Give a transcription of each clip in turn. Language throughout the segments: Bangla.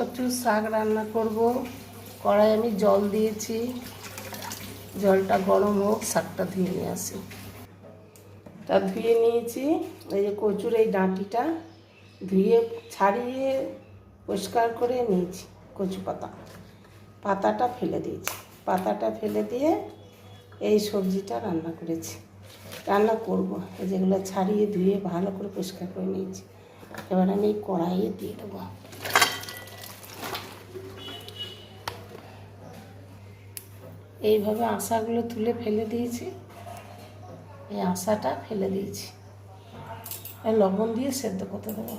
কচুর শাক রান্না করব। কড়াই আমি জল দিয়েছি। জলটা গরম হোক, শাকটা ধুয়ে নিয়ে আসি। তা ধুয়ে নিয়েছি। এই যে কচুর এই ডাঁটিটা ধুয়ে ছাড়িয়ে পরিষ্কার করে নিয়েছি কচু পাতা। পাতাটা ফেলে দিয়েছি। পাতাটা ফেলে দিয়ে এই সবজিটা রান্না করেছি। রান্না করব। যেগুলো ছাড়িয়ে ধুয়ে ভালো করে পরিষ্কার করে নিয়েছি। এবার আমি কড়াইয়ে দিয়ে দেবো। এইভাবে আশাগুলো তুলে ফেলে দিয়েছি। এই আশাটা ফেলে দিয়েছি। লবণ দিয়ে সেদ্ধ করতে দেবো।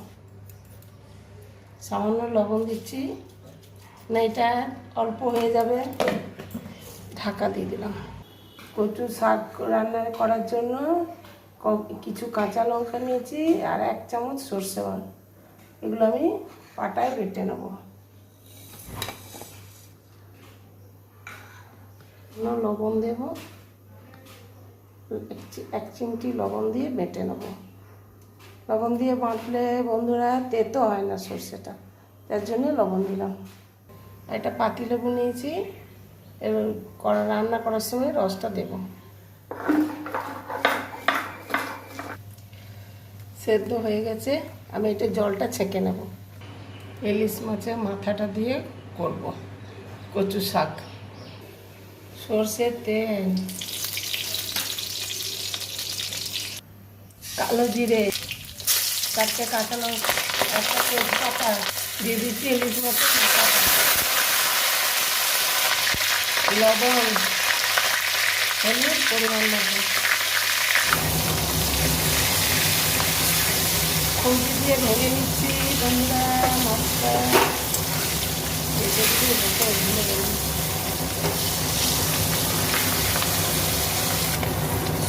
সামান্য লবণ দিচ্ছি। না, এটা অল্প হয়ে যাবে। ঢাকা দিয়ে দিলাম। কচু শাক রান্না করার জন্য কিছু কাঁচা লঙ্কা নিয়েছি আর এক চামচ সর্ষে বাটা এগুলো আমি পাটায় বেটে নেব। লবণ দেব। এক চিমটি লবণ দিয়ে বেটে নেব। লবণ দিয়ে বাঁটলে বন্ধুরা তেতো হয় না সর্ষেটা, তার জন্য লবণ দিলাম। একটা পাতি লেবু নিয়েছি, এবার রান্না করার সময় রসটা দেব। সেদ্ধ হয়ে গেছে, আমি এটা জলটা ছেঁকে নেব। ইলিশ মাছের মাথাটা দিয়ে করব কচু শাক সর্ষের তেল কালো জিরে চারটে লঙ্কা একটা তেজপাতা দিয়ে দিচ্ছি মাথাটা লবণ হলুদ পরিমাণ মতো দিয়ে ভেঙে নিচ্ছি বন্ধুরা মশলা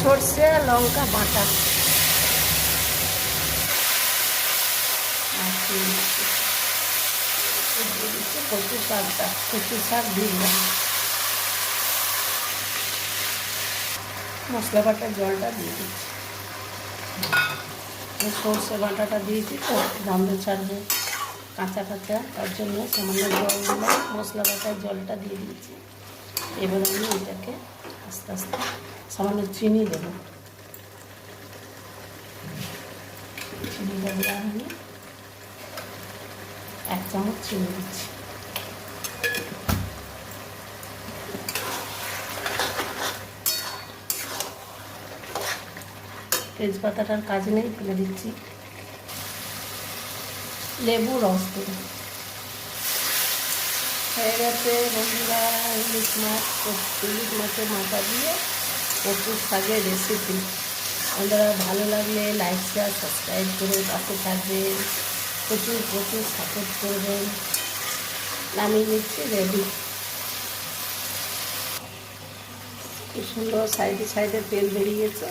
সর্ষে, লঙ্কা, বাটা। দিচ্ছি কচু শাকটা কচু শাক দিলাম। মশলা বাটার জলটা দিয়ে দিচ্ছি। সর্ষে বাটাটা দিয়েছি তো গন্ধ ছাড়বে, কাঁচা কাঁচা, তার জন্য সামান্য জল দিলাম, মশলা বাটার জলটা দিয়ে দিয়েছি। এবার আমি এটাকে আস্তে আস্তে। সামান্য চিনি দেবো। চিনি দেবো আমি এক চামচ চিনি দিচ্ছি। তেজপাতাটার কাজ নেই, ফেলে দিচ্ছি। লেবু রস দেবো। হয়ে গেছে ইলিশ মাছ ইলিশ মাছের মাথা দিয়ে প্রচুর শাকের রেসিপি বন্ধুরা ভালো লাগলে লাইক শেয়ার সাবস্ক্রাইব করে পাশে থাকবেন। প্রচুর প্রচুর সাপোর্ট করবেন। নামিয়ে নিচ্ছি রেডি কি সুন্দর সাইডে সাইডে তেল বেরিয়েছে।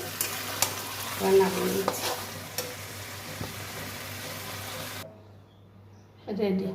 করে নিচ্ছি। রেডি